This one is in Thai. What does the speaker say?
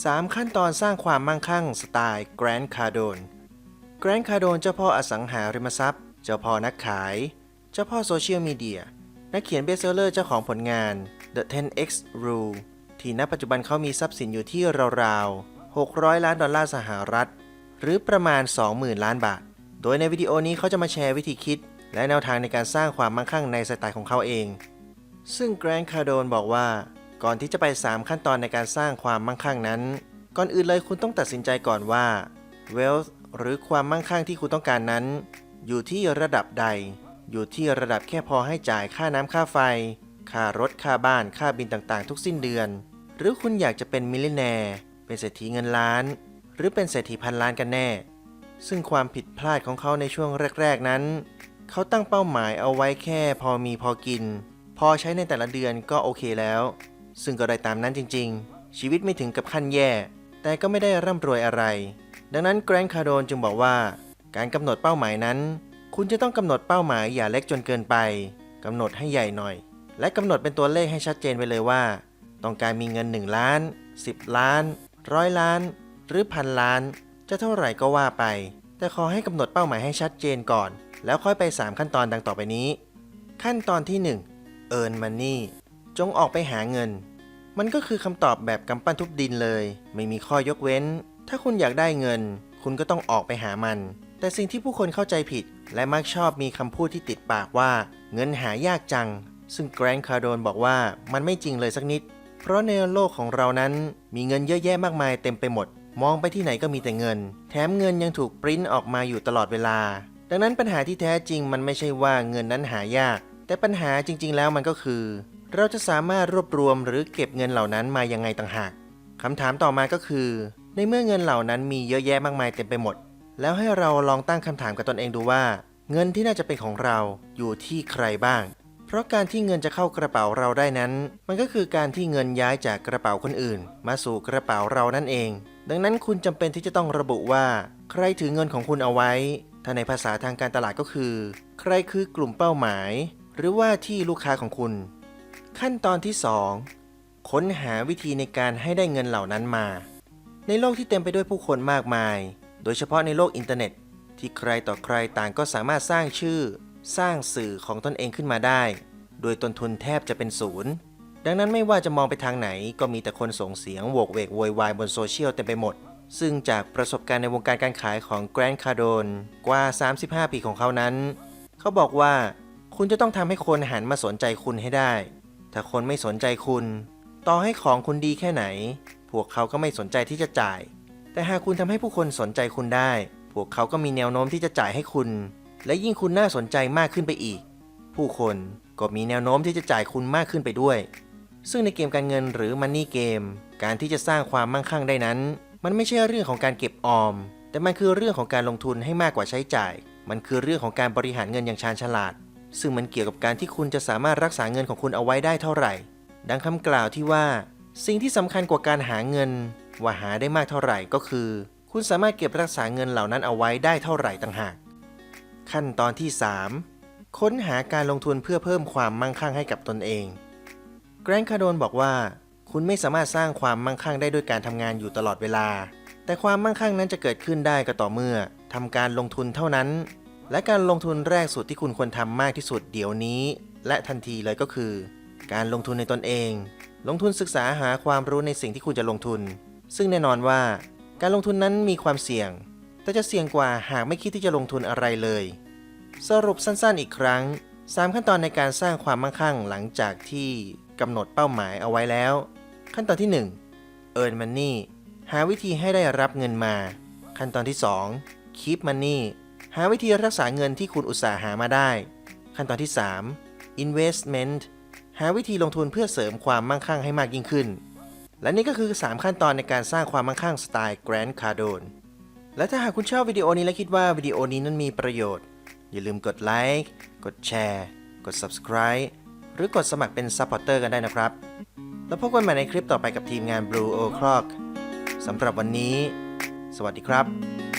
3 ขั้นตอนสร้างความมั่งคั่งสไตล์แกรน d คาร์โดนแกรน d คาร์โดนเจ้าพ่ออสังหาริมทรัพย์ เจ้าพ่อนักขาย เจ้าพ่อโซเชียลมีเดีย นักเขียนเบสเซอร์เจ้าของผลงาน The 10x Rule ที่ณปัจจุบันเขามีทรัพย์สินอยู่ที่ราวๆ 600 ล้านดอลลาร์สหรัฐ หรือประมาณ 20,000 ล้านบาท โดยในวิดีโอนี้เขาจะมาแชร์วิธีคิด และแนวทางในการสร้างความมั่งคั่งในสไตล์ของเขาเอง ซึ่งแกรน d คาร์โดนบอกว่า ก่อนที่จะไป 3 ขั้นตอนในการสร้างความมั่งคั่งนั้น ก่อนอื่นเลยคุณต้องตัดสินใจก่อนว่า wealth หรือความมั่งคั่งที่คุณต้องการนั้น อยู่ที่ระดับใด อยู่ที่ระดับแค่พอให้จ่ายค่าน้ำค่าไฟ ค่ารถค่าบ้านค่าบินต่างๆ ทุกสิ้นเดือน หรือคุณอยากจะเป็นมิลเลนแนร์เป็นเศรษฐีเงินล้าน หรือเป็นเศรษฐีพันล้านกันแน่ ซึ่งความผิดพลาดของเขาในช่วงแรก ๆนั้น เขาตั้งเป้าหมายเอาไว้แค่พอมีพอกิน พอใช้ในแต่ละเดือนก็โอเคแล้ว ซึ่งก็ได้ตามนั้นจริงๆ ชีวิตไม่ถึงกับขั้นแย่ แต่ก็ไม่ได้ร่ำรวยอะไร ดังนั้นแกรนคาโดนจึงบอกว่า การกำหนดเป้าหมายนั้น คุณจะต้องกำหนดเป้าหมายอย่าเล็กจนเกินไปกำหนดให้ใหญ่หน่อย และกำหนดเป็นตัวเลขให้ชัดเจนไว้เลยว่า ต้องการมีเงิน 1 ล้าน 10 ล้านร้อยล้าน หรือพันล้าน จะเท่าไหร่ก็ว่าไป แต่ขอให้กำหนดเป้าหมายให้ชัดเจนก่อน แล้วค่อยไป 3 ขั้นตอนดังต่อไปนี้ ขั้นตอนที่ 1 Earn Money จงออกไปหาเงิน มันก็คือคำตอบแบบกำปั้นทุบดินเลย ไม่มีข้อยกเว้น ถ้าคุณอยากได้เงิน คุณก็ต้องออกไปหามัน แต่สิ่งที่ผู้คนเข้าใจผิด และมักชอบมีคำพูดที่ติดปากว่า เงินหายากจัง ซึ่งแกรน d คาร์โดนบอกว่ามันไม่จริงเลยสักนิด เพราะในโลกของเรานั้นมีเงินเยอะแยะมากมายเต็มไปหมด มองไปที่ไหนก็มีแต่เงิน แถมเงินยังถูกปริ้นออกมาอยู่ตลอดเวลา ดังนั้นปัญหาที่แท้จริงมันไม่ใช่ว่าเงินนั้นหายาก แต่ปัญหาจริง ๆ แล้วมันก็คือ เราจะสามารถรวบรวมหรือเก็บเงินเหล่านั้นมายังไงต่างหากคำถามต่อมาก็คือ ในเมื่อเงินเหล่านั้นมีเยอะแยะมากมายเต็มไปหมด แล้วให้เราลองตั้งคำถามกับตนเองดูว่า เงินที่น่าจะเป็นของเราอยู่ที่ใครบ้าง เพราะการที่เงินจะเข้ากระเป๋าเราได้นั้น มันก็คือการที่เงินย้ายจากกระเป๋าคนอื่น มาสู่กระเป๋าเรานั่นเอง ดังนั้นคุณจำเป็นที่จะต้องระบุว่า ใครถือเงินของคุณเอาไว้ ถ้าในภาษาทางการตลาดก็คือ ใครคือกลุ่มเป้าหมาย หรือว่าที่ลูกค้าของคุณ ขั้นตอนที่ 2 ค้นหาวิธีในการให้ได้เงินเหล่านั้นมา ในโลกที่เต็มไปด้วยผู้คนมากมาย โดยเฉพาะในโลกอินเทอร์เน็ต ที่ใครต่อใครต่างก็สามารถสร้างชื่อ สร้างสื่อของตนเองขึ้นมาได้ โดยต้นทุนแทบจะเป็นศูนย์ ดังนั้นไม่ว่าจะมองไปทางไหนก็มีแต่คนส่งเสียงโวกเวกโวยวายบนโซเชียลเต็มไปหมด ซึ่งจากประสบการณ์ในวงการการขายของแกรน d คาร์โดนกว่า 35 ปีของเขานั้น เขาบอกว่า คุณจะต้องทำให้คนหันมาสนใจคุณให้ได้ ถ้าคนไม่สนใจคุณ ต่อให้ของคุณดีแค่ไหน พวกเขาก็ไม่สนใจที่จะจ่าย แต่หากคุณทำให้ผู้คนสนใจคุณได้ พวกเขาก็มีแนวโน้มที่จะจ่ายให้คุณ และยิ่งคุณน่าสนใจมากขึ้นไปอีก ผู้คนก็มีแนวโน้มที่จะจ่ายคุณมากขึ้นไปด้วย ซึ่งในเกมการเงินหรือมันนี่เกม การที่จะสร้างความมั่งคั่งได้นั้น มันไม่ใช่เรื่องของการเก็บออม แต่มันคือเรื่องของการลงทุนให้มากกว่าใช้จ่าย มันคือเรื่องของการบริหารเงินอย่างชาญฉลาด ซึ่งมันเกี่ยวกับการที่คุณจะสามารถรักษาเงินของคุณเอาไว้ได้เท่าไหร่ ดังคำกล่าวที่ว่า สิ่งที่สำคัญกว่าการหาเงิน ว่าหาได้มากเท่าไหร่ก็คือ คุณสามารถเก็บรักษาเงินเหล่านั้นเอาไว้ได้เท่าไหร่ต่างหาก ขั้นตอนที่ 3 ค้นหาการลงทุนเพื่อเพิ่มความมั่งคั่งให้กับตนเอง แกรนคาโดนบอกว่า คุณไม่สามารถสร้างความมั่งคั่งได้ด้วยการทำงานอยู่ตลอดเวลา แต่ความมั่งคั่งนั้นจะเกิดขึ้นได้ก็ต่อเมื่อทำการลงทุนเท่านั้น และการลงทุนแรกสุดที่คุณควรทำมากที่สุดเดี๋ยวนี้ และทันทีเลยก็คือ การลงทุนในตนเอง ลงทุนศึกษาหาความรู้ในสิ่งที่คุณจะลงทุน ซึ่งแน่นอนว่า การลงทุนนั้นมีความเสี่ยง แต่จะเสี่ยงกว่าหากไม่คิดที่จะลงทุนอะไรเลย สรุปสั้นๆอีกครั้ง 3 ขั้นตอนในการสร้างความมั่งคั่งหลังจากที่กำหนดเป้าหมายเอาไว้แล้ว ขั้นตอนที่ 1 Earn Money หาวิธีให้ได้รับเงินมา ขั้นตอนที่ 2 Keep Money หาวิธีรักษาเงินที่คุณอุตสาห์หามาได้ ขั้นตอนที่ 3 Investment หาวิธีลงทุนเพื่อเสริมความมั่งคั่งให้มากยิ่งขึ้น และนี่ก็คือ 3 ขั้นตอนในการสร้างความมั่งคั่งสไตล์ Grant Cardone และถ้าหากคุณชอบวิดีโอนี้และคิดว่าวิดีโอนี้นั้นมีประโยชน์ อย่าลืมกดไลค์กดแชร์ กด Subscribe หรือกดสมัครเป็น Supporter กันได้นะครับ แล้วพบกันใหม่ในคลิปต่อไปกับทีมงาน Blue O'Clock สำหรับวันนี้ สวัสดีครับ